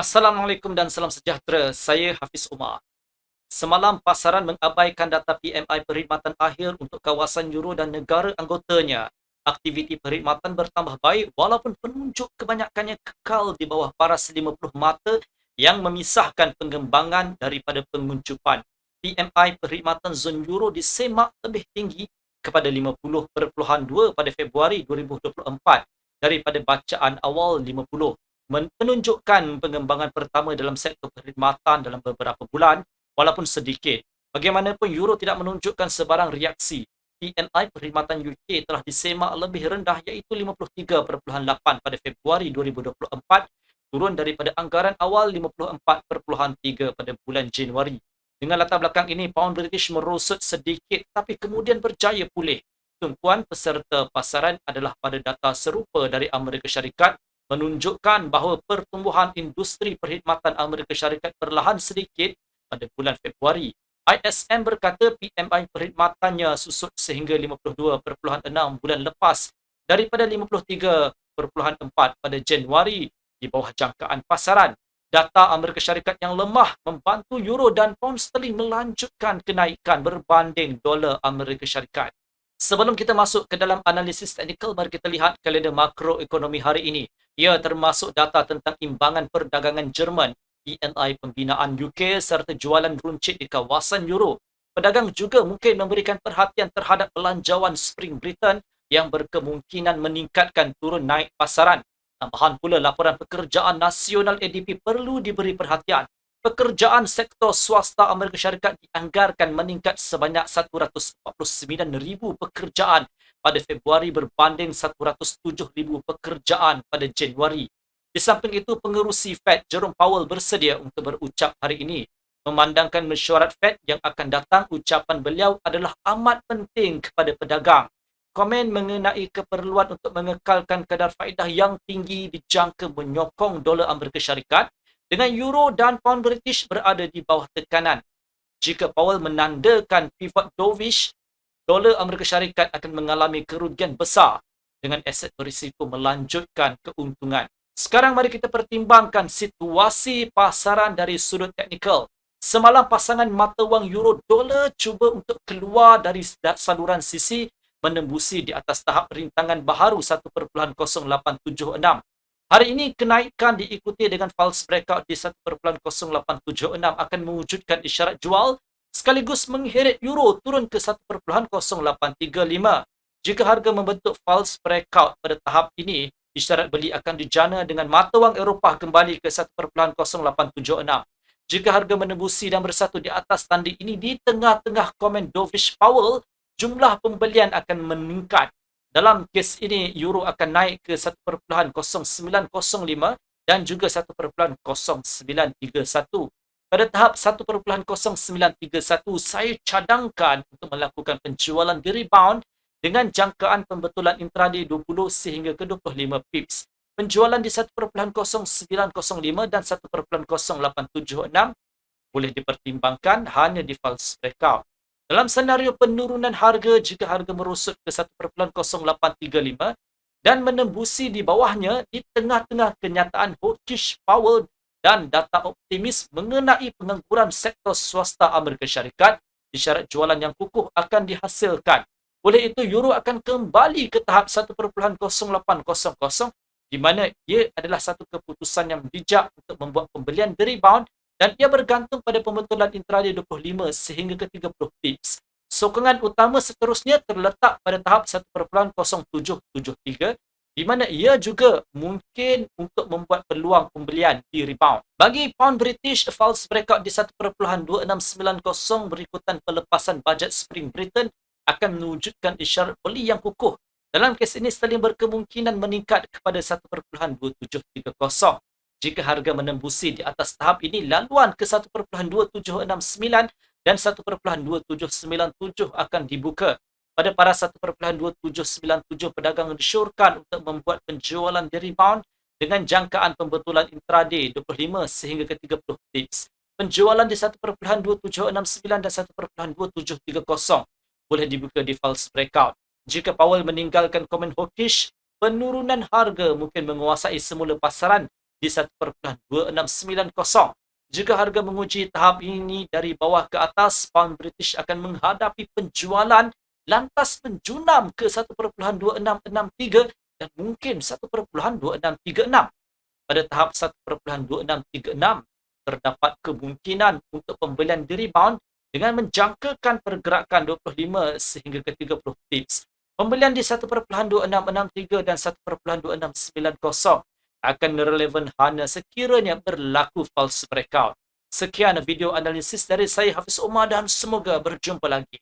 Assalamualaikum dan salam sejahtera. Saya Hafiz Umar. Semalam pasaran mengabaikan data PMI perkhidmatan akhir untuk kawasan Euro dan negara anggotanya. Aktiviti perkhidmatan bertambah baik walaupun penunjuk kebanyakannya kekal di bawah paras 50 mata yang memisahkan pengembangan daripada penguncupan. PMI perkhidmatan zon Euro disemak lebih tinggi kepada 50.2 pada Februari 2024 daripada bacaan awal 50 menunjukkan pengembangan pertama dalam sektor perkhidmatan dalam beberapa bulan walaupun sedikit. Bagaimanapun euro tidak menunjukkan sebarang reaksi. PMI perkhidmatan UK telah disemak lebih rendah iaitu 53.8 pada Februari 2024 turun daripada anggaran awal 54.3 pada bulan Januari. Dengan latar belakang ini, pound British merosot sedikit tapi kemudian berjaya pulih. Tumpuan peserta pasaran adalah pada data serupa dari Amerika Syarikat menunjukkan bahawa pertumbuhan industri perkhidmatan Amerika Syarikat perlahan sedikit pada bulan Februari. ISM berkata PMI perkhidmatannya susut sehingga 52.6 bulan lepas daripada 53.4 pada Januari di bawah jangkaan pasaran. Data Amerika Syarikat yang lemah membantu euro dan pound sterling melanjutkan kenaikan berbanding dolar Amerika Syarikat. Sebelum kita masuk ke dalam analisis teknikal, mari kita lihat kalender makroekonomi hari ini. Ia termasuk data tentang imbangan perdagangan Jerman PNI pembinaan UK serta jualan runcit di kawasan Euro. Pedagang juga mungkin memberikan perhatian terhadap belanjawan Spring Britain yang berkemungkinan meningkatkan turun naik pasaran. Tambahan pula laporan pekerjaan nasional ADP perlu diberi perhatian. Pekerjaan sektor swasta Amerika Syarikat dianggarkan meningkat sebanyak 149,000 pekerjaan pada Februari berbanding 107,000 pekerjaan pada Januari. Di samping itu, pengerusi Fed Jerome Powell bersedia untuk berucap hari ini. Memandangkan mesyuarat Fed yang akan datang, ucapan beliau adalah amat penting kepada pedagang. Komen mengenai keperluan untuk mengekalkan kadar faedah yang tinggi dijangka menyokong dolar Amerika Syarikat dengan euro dan pound British berada di bawah tekanan. Jika Powell menandakan pivot dovish, dolar Amerika Syarikat akan mengalami kerugian besar dengan aset berisiko melanjutkan keuntungan. Sekarang mari kita pertimbangkan situasi pasaran dari sudut teknikal. Semalam pasangan mata wang euro dolar cuba untuk keluar dari saluran sisi menembusi di atas tahap rintangan baharu 1.0876. Hari ini kenaikan diikuti dengan false breakout di 1.0876 akan mewujudkan isyarat jual sekaligus mengheret euro turun ke 1.0835. Jika harga membentuk false breakout pada tahap ini, isyarat beli akan dijana dengan mata wang Eropah kembali ke 1.0876. Jika harga menembusi dan bersatu di atas tanding ini di tengah-tengah komen dovish Powell, jumlah pembelian akan meningkat. Dalam kes ini, euro akan naik ke 1.0905 dan juga 1.0931. Pada tahap 1.0931, saya cadangkan untuk melakukan penjualan di rebound dengan jangkaan pembetulan intraday 20 sehingga ke 25 pips. Penjualan di 1.0905 dan 1.0876 boleh dipertimbangkan hanya di false breakout. Dalam senario penurunan harga jika harga merosot ke 1.0835 dan menembusi di bawahnya di tengah-tengah kenyataan hawkish Powell dan data optimis mengenai pengangguran sektor swasta Amerika Syarikat, isyarat jualan yang kukuh akan dihasilkan. Oleh itu, euro akan kembali ke tahap 1.0800 di mana ia adalah satu keputusan yang bijak untuk membuat pembelian rebound dan ia bergantung pada pembetulan intraday 25 sehingga ke 30 pips. Sokongan utama seterusnya terletak pada tahap 1.0773 di mana ia juga mungkin untuk membuat peluang pembelian di rebound. Bagi pound British, false breakout di 1.2690 berikutan pelepasan bajet Spring Britain akan mewujudkan isyarat beli yang kukuh. Dalam kes ini, sterling berkemungkinan meningkat kepada 1.2730. Jika harga menembusi di atas tahap ini, laluan ke 1.2769 dan 1.2797 akan dibuka. Pada para 1.2797 pedagang disyorkan untuk membuat penjualan di rebound dengan jangkaan pembetulan intraday 25 sehingga ke 30 tips. Penjualan di 1.2769 dan 1.2730 boleh dibuka di false breakout. Jika Powell meninggalkan komen hawkish, penurunan harga mungkin menguasai semula pasaran di 1.269.0. Jika harga menguji tahap ini dari bawah ke atas, pound British akan menghadapi penjualan lantas menjunam ke 1.2663 dan mungkin 1.2636. Pada tahap 1.2636, terdapat kemungkinan untuk pembelian di rebound dengan menjangkakan pergerakan 25 sehingga ke 30 pips. Pembelian di 1.2663 dan 1.2690 akan relevan hanya sekiranya berlaku false breakout. Sekian video analisis dari saya Hafiz Umar dan semoga berjumpa lagi.